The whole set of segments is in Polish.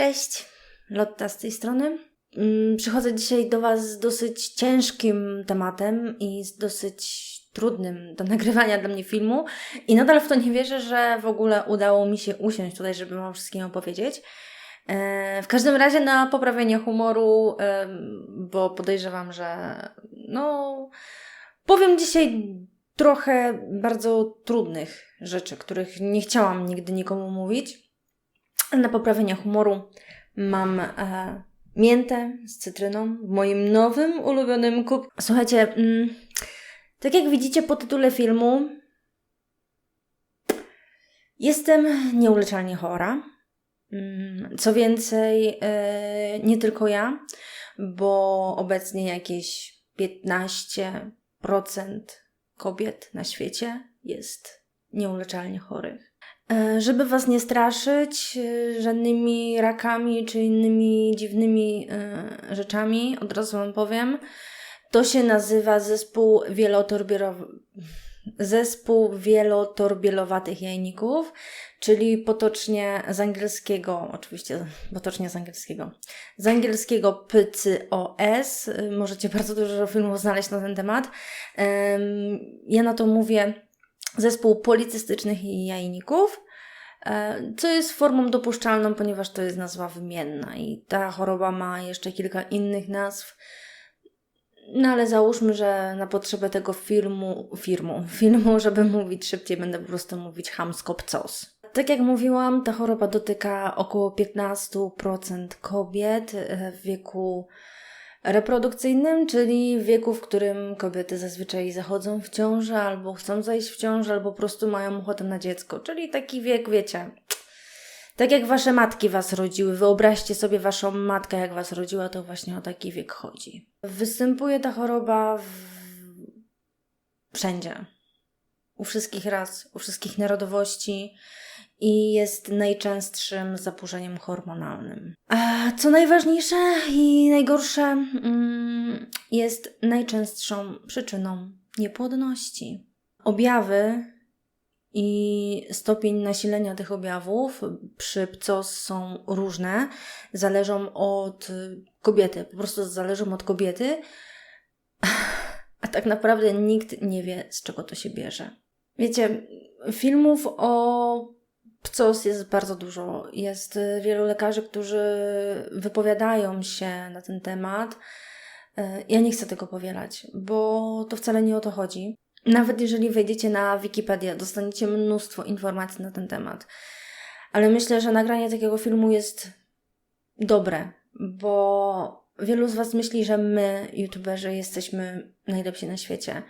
Cześć, Lotta z tej strony. Mm, Przychodzę dzisiaj do Was z dosyć ciężkim tematem i z dosyć trudnym do nagrywania dla mnie filmu i nadal w to nie wierzę, że w ogóle udało mi się usiąść tutaj, żeby Wam wszystkim opowiedzieć. E, W każdym razie na poprawienie humoru, bo podejrzewam, że no powiem dzisiaj trochę bardzo trudnych rzeczy, których nie chciałam nigdy nikomu mówić. Na poprawienie humoru mam e, miętę z cytryną w moim nowym, ulubionym kup. Słuchajcie, mm, tak jak widzicie po tytule filmu, jestem nieuleczalnie chora. Mm, Co więcej, e, nie tylko ja, bo obecnie jakieś 15% kobiet na świecie jest nieuleczalnie chorych. E, Żeby Was nie straszyć e, żadnymi rakami czy innymi dziwnymi e, rzeczami, od razu Wam powiem, to się nazywa zespół wielotorbiero- zespół wielotorbielowatych jajników, czyli potocznie z angielskiego, oczywiście potocznie z angielskiego, z angielskiego PCOS. Możecie bardzo dużo filmów znaleźć na ten temat. Em, Ja na to mówię zespół policystycznych jajników, e, co jest formą dopuszczalną, ponieważ to jest nazwa wymienna i ta choroba ma jeszcze kilka innych nazw. No ale załóżmy, że na potrzebę tego filmu, filmu, filmu, żeby mówić szybciej, będę po prostu mówić hamskopcos. Tak jak mówiłam, ta choroba dotyka około 15% kobiet e, w wieku reprodukcyjnym, czyli wieku, w którym kobiety zazwyczaj zachodzą w ciążę, albo chcą zajść w ciążę, albo po prostu mają ochotę na dziecko. Czyli taki wiek, wiecie, tak jak wasze matki was rodziły. Wyobraźcie sobie waszą matkę, jak was rodziła, to właśnie o taki wiek chodzi. Występuje ta choroba w... wszędzie. U wszystkich ras, u wszystkich narodowości i jest najczęstszym zaburzeniem hormonalnym. A co najważniejsze i najgorsze, mm, jest najczęstszą przyczyną niepłodności. Objawy i stopień nasilenia tych objawów przy PCOS są różne, zależą od kobiety, po prostu zależą od kobiety, a tak naprawdę nikt nie wie, z czego to się bierze. Wiecie, filmów o PCOS jest bardzo dużo. Jest y, wielu lekarzy, którzy wypowiadają się na ten temat. Y, Ja nie chcę tego powielać, bo to wcale nie o to chodzi. Nawet jeżeli wejdziecie na Wikipedię, dostaniecie mnóstwo informacji na ten temat. Ale myślę, że nagranie takiego filmu jest dobre, bo wielu z Was myśli, że my, youtuberzy, jesteśmy najlepsi na świecie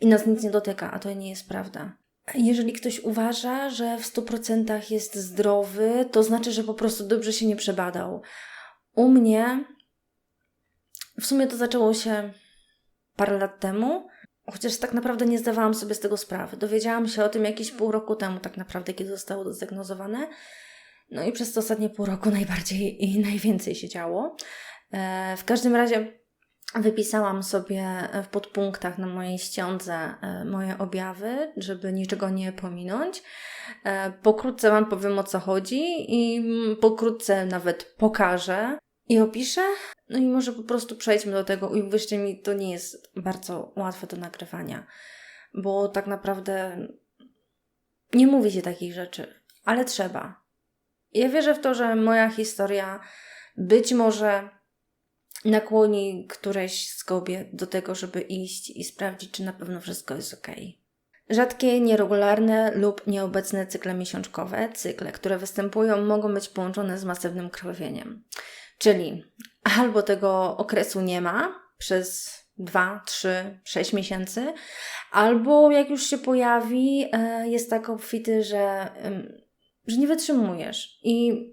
i nas nic nie dotyka, a to nie jest prawda. Jeżeli ktoś uważa, że w 100% jest zdrowy, to znaczy, że po prostu dobrze się nie przebadał. U mnie w sumie to zaczęło się parę lat temu, chociaż tak naprawdę nie zdawałam sobie z tego sprawy. Dowiedziałam się o tym jakieś pół roku temu, tak naprawdę, kiedy zostało zdiagnozowane. No i przez te ostatnie pół roku najbardziej i najwięcej się działo. E, W każdym razie wypisałam sobie w podpunktach na mojej ściądze e, moje objawy, żeby niczego nie pominąć. E, Pokrótce Wam powiem o co chodzi i mm, pokrótce nawet pokażę i opiszę. No i może po prostu przejdźmy do tego i uwierzcie mi, to nie jest bardzo łatwe do nagrywania, bo tak naprawdę nie mówi się takich rzeczy, ale trzeba. Ja wierzę w to, że moja historia być może nakłoni któreś z kobiet do tego, żeby iść i sprawdzić, czy na pewno wszystko jest ok. Rzadkie, nieregularne lub nieobecne cykle miesiączkowe, cykle, które występują, mogą być połączone z masywnym krwawieniem. Czyli albo tego okresu nie ma przez 2, 3, 6 miesięcy, albo jak już się pojawi, e, jest tak obfity, że, że nie wytrzymujesz. I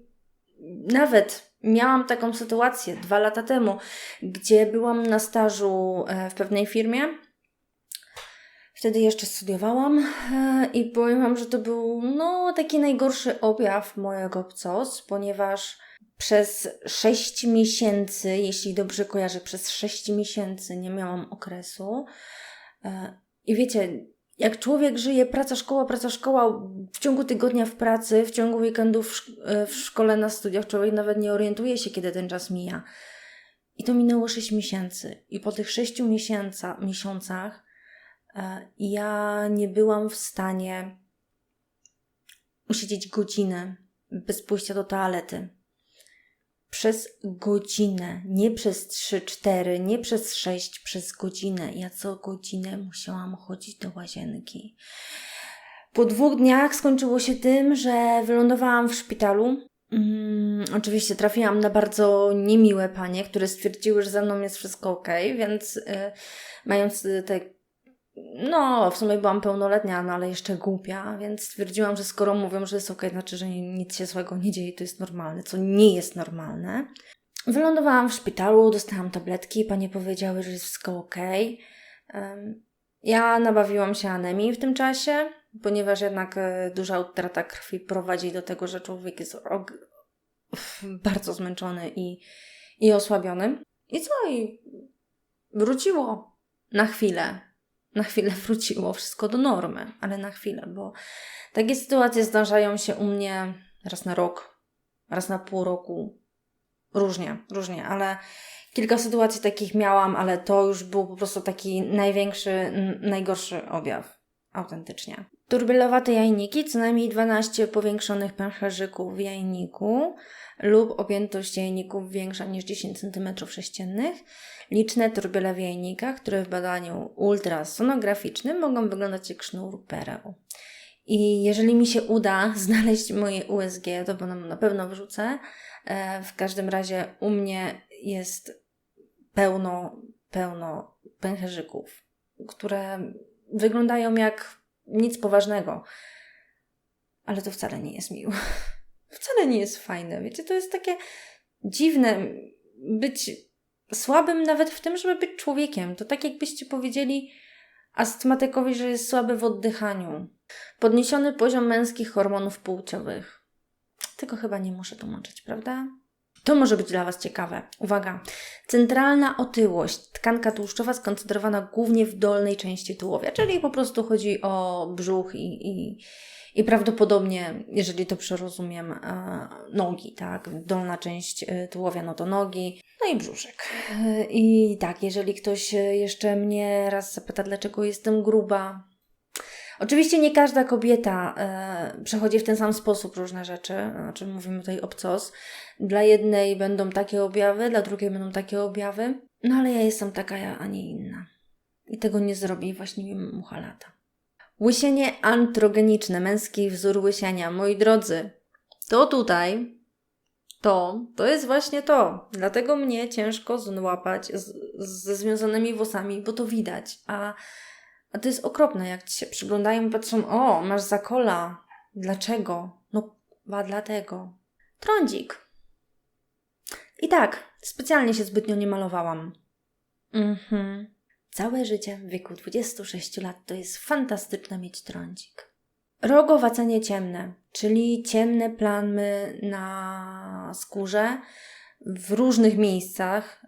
nawet miałam taką sytuację dwa lata temu, gdzie byłam na stażu e, w pewnej firmie. Wtedy jeszcze studiowałam e, i powiem Wam, że to był no, taki najgorszy objaw mojego PCOS, ponieważ przez 6 miesięcy, jeśli dobrze kojarzę, przez 6 miesięcy nie miałam okresu. E, I wiecie, Jak człowiek żyje praca, szkoła, praca, szkoła, w ciągu tygodnia w pracy, w ciągu weekendów e, w szkole, na studiach, człowiek nawet nie orientuje się, kiedy ten czas mija. I to minęło 6 miesięcy. I po tych 6 miesiąca, miesiącach e, ja nie byłam w stanie usiedzieć godzinę bez pójścia do toalety. Przez godzinę, nie przez 3-4, nie przez 6, przez godzinę. Ja co godzinę musiałam chodzić do łazienki. Po dwóch dniach skończyło się tym, że wylądowałam w szpitalu. Mm, oczywiście trafiłam na bardzo niemiłe panie, które stwierdziły, że ze mną jest wszystko ok, więc y, mając y, te no, w sumie byłam pełnoletnia, no ale jeszcze głupia, więc stwierdziłam, że skoro mówią, że jest ok, znaczy, że nic się złego nie dzieje, to jest normalne, co nie jest normalne. Wylądowałam w szpitalu, dostałam tabletki, panie powiedziały, że jest wszystko ok. Ja nabawiłam się anemii w tym czasie, ponieważ jednak e, duża utrata krwi prowadzi do tego, że człowiek jest bardzo zmęczony i, i osłabiony. I co? I wróciło na chwilę na chwilę wróciło wszystko do normy, ale na chwilę, bo takie sytuacje zdarzają się u mnie raz na rok, raz na pół roku. Różnie, różnie, ale kilka sytuacji takich miałam, ale to już był po prostu taki największy, najgorszy objaw. Autentycznie. Turbylowate jajniki, co najmniej 12 powiększonych pęcherzyków w jajniku lub objętość jajników większa niż 10 cm3, liczne turbyle w jajnikach, które w badaniu ultrasonograficznym mogą wyglądać jak sznur pereł. I jeżeli mi się uda znaleźć moje USG, to Wam na pewno wrzucę. E, w każdym razie u mnie jest pełno, pełno pęcherzyków, które wyglądają jak nic poważnego. Ale to wcale nie jest miłe. Wcale nie jest fajne. Wiecie, to jest takie dziwne być słabym nawet w tym, żeby być człowiekiem. To tak jakbyście powiedzieli astmatykowi, że jest słaby w oddychaniu. Podniesiony poziom męskich hormonów płciowych. Tego chyba nie muszę tłumaczyć, prawda? To może być dla Was ciekawe. Uwaga! Centralna otyłość, tkanka tłuszczowa skoncentrowana głównie w dolnej części tułowia, czyli po prostu chodzi o brzuch i, i, i prawdopodobnie, jeżeli to przerozumiem, e, nogi, tak? Dolna część e, tułowia, no to nogi, no i brzuszek. E, I tak, jeżeli ktoś jeszcze mnie raz zapyta, dlaczego jestem gruba, Oczywiście nie każda kobieta e, przechodzi w ten sam sposób różne rzeczy, znaczy mówimy tutaj obcos. Dla jednej będą takie objawy, dla drugiej będą takie objawy, no ale ja jestem taka, a nie inna. I tego nie zrobi właśnie mucha lata. Łysienie androgeniczne, męski wzór łysiania. Moi drodzy, to tutaj, to, to jest właśnie to. Dlatego mnie ciężko złapać z, ze związanymi włosami, bo to widać. A a to jest okropne, jak ci się przyglądają i patrzą, o, masz zakola. Dlaczego? No, chyba dlatego. Trądzik. I tak, specjalnie się zbytnio nie malowałam. Mhm. Całe życie w wieku 26 lat to jest fantastyczne mieć trądzik. Rogowacenie ciemne, czyli ciemne plamy na skórze w różnych miejscach,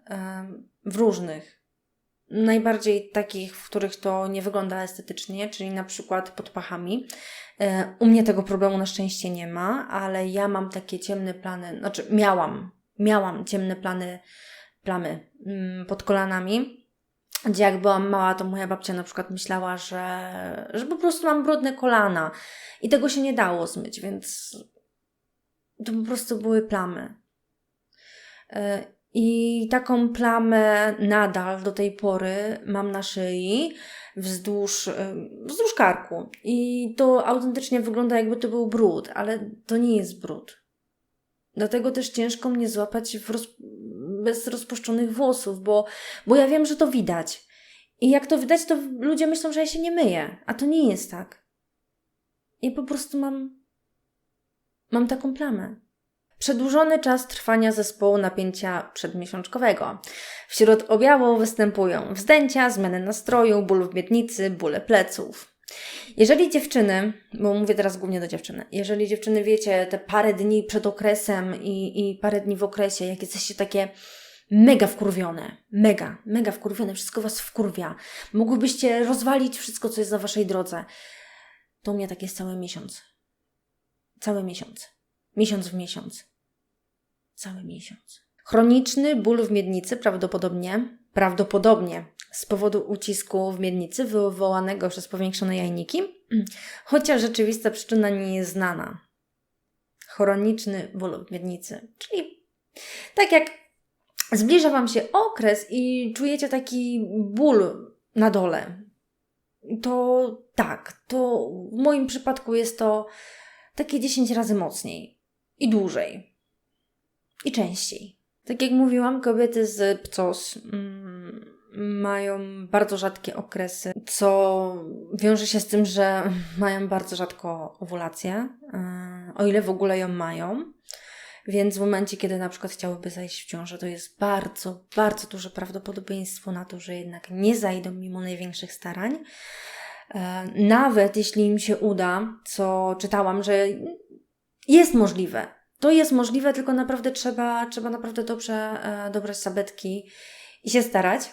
w różnych najbardziej takich, w których to nie wygląda estetycznie, czyli na przykład pod pachami. E, u mnie tego problemu na szczęście nie ma, ale ja mam takie ciemne plany, znaczy miałam, miałam ciemne plany, plamy mm, pod kolanami. Gdzie jak byłam mała, to moja babcia na przykład myślała, że, że po prostu mam brudne kolana i tego się nie dało zmyć, więc to po prostu były plamy. I taką plamę nadal do tej pory mam na szyi, wzdłuż, wzdłuż karku. I to autentycznie wygląda jakby to był brud, ale to nie jest brud. Dlatego też ciężko mnie złapać roz... bez rozpuszczonych włosów, bo, bo ja wiem, że to widać. I jak to widać, to ludzie myślą, że ja się nie myję, a to nie jest tak. I po prostu mam. Mam taką plamę. Przedłużony czas trwania zespołu napięcia przedmiesiączkowego. Wśród objawów występują wzdęcia, zmiany nastroju, ból w miednicy, bóle pleców. Jeżeli dziewczyny, bo mówię teraz głównie do dziewczyny, jeżeli dziewczyny wiecie te parę dni przed okresem i, i parę dni w okresie, jak jesteście takie mega wkurwione. Mega, mega wkurwione. Wszystko Was wkurwia. Mogłybyście rozwalić wszystko, co jest na Waszej drodze. To u mnie tak jest cały miesiąc. Cały miesiąc. Miesiąc w miesiąc. Cały miesiąc. Chroniczny ból w miednicy prawdopodobnie, prawdopodobnie z powodu ucisku w miednicy wywołanego przez powiększone jajniki, chociaż rzeczywista przyczyna nie jest znana. Chroniczny ból w miednicy, czyli tak jak zbliża Wam się okres i czujecie taki ból na dole, to tak, to w moim przypadku jest to takie 10 razy mocniej i dłużej i częściej. Tak jak mówiłam, kobiety z PCOS mm, mają bardzo rzadkie okresy, co wiąże się z tym, że mają bardzo rzadko owulację, yy, o ile w ogóle ją mają. Więc w momencie, kiedy na przykład chciałyby zajść w ciążę, to jest bardzo, bardzo duże prawdopodobieństwo na to, że jednak nie zajdą mimo największych starań. E, nawet jeśli im się uda, co czytałam, że jest możliwe. To jest możliwe, tylko naprawdę trzeba, trzeba naprawdę dobrze e, dobrać sabetki i się starać.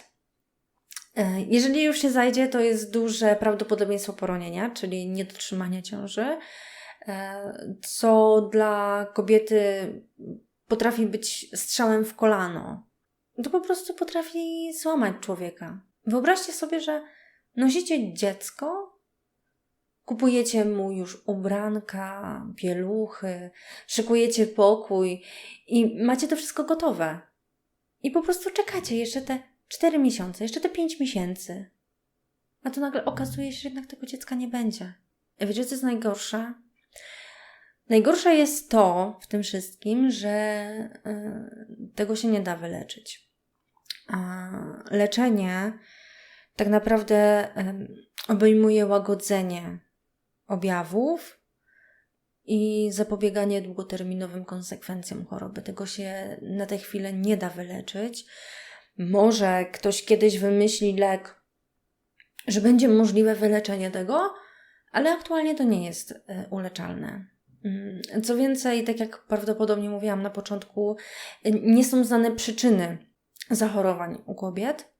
E, jeżeli już się zajdzie, to jest duże prawdopodobieństwo poronienia, czyli niedotrzymania ciąży, co dla kobiety potrafi być strzałem w kolano. To po prostu potrafi złamać człowieka. Wyobraźcie sobie, że Nosicie dziecko, kupujecie mu już ubranka, pieluchy, szykujecie pokój i macie to wszystko gotowe. I po prostu czekacie jeszcze te 4 miesiące, jeszcze te 5 miesięcy. A to nagle okazuje się, że jednak tego dziecka nie będzie. A wiecie, co jest najgorsze? Najgorsze jest to w tym wszystkim, że y, tego się nie da wyleczyć. A leczenie tak naprawdę obejmuje łagodzenie objawów i zapobieganie długoterminowym konsekwencjom choroby. Tego się na tę chwilę nie da wyleczyć. Może ktoś kiedyś wymyśli lek, że będzie możliwe wyleczenie tego, ale aktualnie to nie jest e, uleczalne. Mm, co więcej, tak jak prawdopodobnie mówiłam na początku, nie są znane przyczyny zachorowań u kobiet.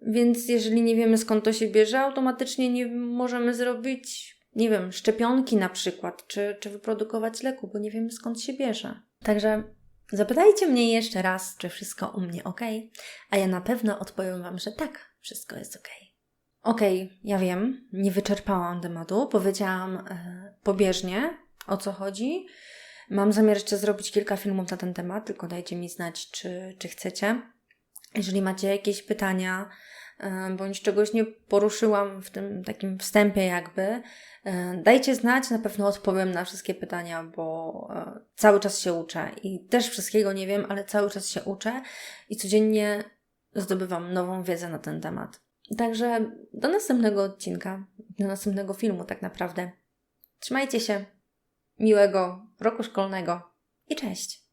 Więc jeżeli nie wiemy skąd to się bierze, automatycznie nie możemy zrobić, nie wiem, szczepionki na przykład, czy, czy wyprodukować leku, bo nie wiemy skąd się bierze. Także zapytajcie mnie jeszcze raz, czy wszystko u mnie ok, a ja na pewno odpowiem Wam, że tak, wszystko jest ok. Ok, ja wiem, nie wyczerpałam tematu, powiedziałam e, pobieżnie o co chodzi. Mam zamiar jeszcze zrobić kilka filmów na ten temat, tylko dajcie mi znać, czy, czy chcecie. Jeżeli macie jakieś pytania, bądź czegoś nie poruszyłam w tym takim wstępie, jakby, e, dajcie znać, na pewno odpowiem na wszystkie pytania, bo e, cały czas się uczę i też wszystkiego nie wiem, ale cały czas się uczę i codziennie zdobywam nową wiedzę na ten temat. Także do następnego odcinka, do następnego filmu, tak naprawdę. Trzymajcie się, miłego roku szkolnego i cześć!